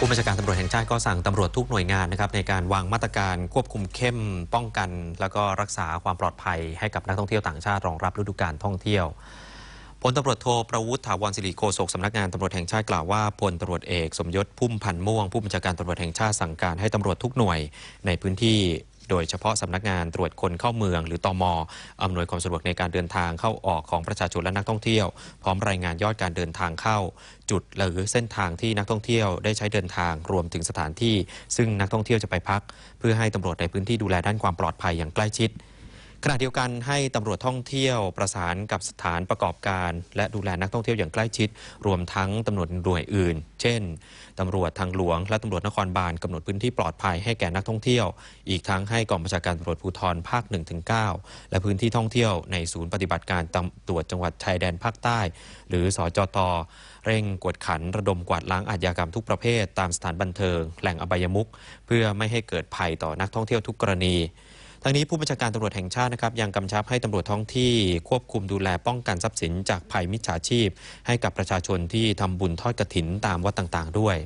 ผู้บัญชาการตำรวจแห่งชาติก็สั่งตำรวจทุกหน่วยงานนะครับในการวางมาตรการควบคุมเข้มป้องกัน แล้วก็รักษาความปลอดภัยให้กับนักท่องเที่ยวต่างชาติรองรับฤดูกาลท่องเที่ยวพลตำรวจโทประวุฒิถาวรศิริโคศกสำนักงานตำรวจแห่งชาติกล่าวว่าพลตำรวจเอกสมยศพุ่มพันธ์ม่วงผู้บัญชาการตำรวจแห่งชาติสั่งการให้ตำรวจทุกหน่วยในพื้นที่ โดยเฉพาะสำนักงานตรวจคนเข้าเมือง หรือตอมอำนวยความสะดวกในการเดินทางเข้าออกของประชาชนและนักท่องเที่ยว พร้อมรายงานยอดการเดินทางเข้า จุดหรือเส้นทางที่นักท่องเที่ยวได้ใช้เดินทางรวมถึงสถานที่ ซึ่งนักท่องเที่ยวจะไปพัก เพื่อให้ตำรวจในพื้นที่ดูแลด้านความปลอดภัยอย่างใกล้ชิด ขณะเดียวกันให้ตำรวจท่องเที่ยวประสานกับสถานประกอบการ และดูแลนักท่องเที่ยวอย่างใกล้ชิด รวมทั้งตำรวจหน่วยอื่น เช่นตำรวจทางหลวง และตำรวจนครบาลกำหนดพื้นที่ปลอดภัยให้แก่นักท่องเที่ยว อีกทั้งให้กองบัญชาการตำรวจภูธรภาค1ถึง9และพื้นที่ท่องเที่ยวในศูนย์ปฏิบัติการตำรวจจังหวัดชายแดนภาคใต้ หรือสจตเร่งกวดขันระดมกวาดล้างอาชญากรรมทุกประเภท ตามสถานบันเทิง แหล่งอบายมุขเพื่อไม่ให้เกิดภัยต่อนักท่องเที่ยวทุกกรณี ทั้งนี้ผู้บัญชาการตำรวจแห่งชาตินะครับยังกำชับให้ตำรวจท้องที่ควบคุมดูแลป้องกันทรัพย์สินจากภัยมิจฉาชีพ ให้กับประชาชนที่ทำบุญทอดกระถินตามวัดต่าง ๆ ด้วย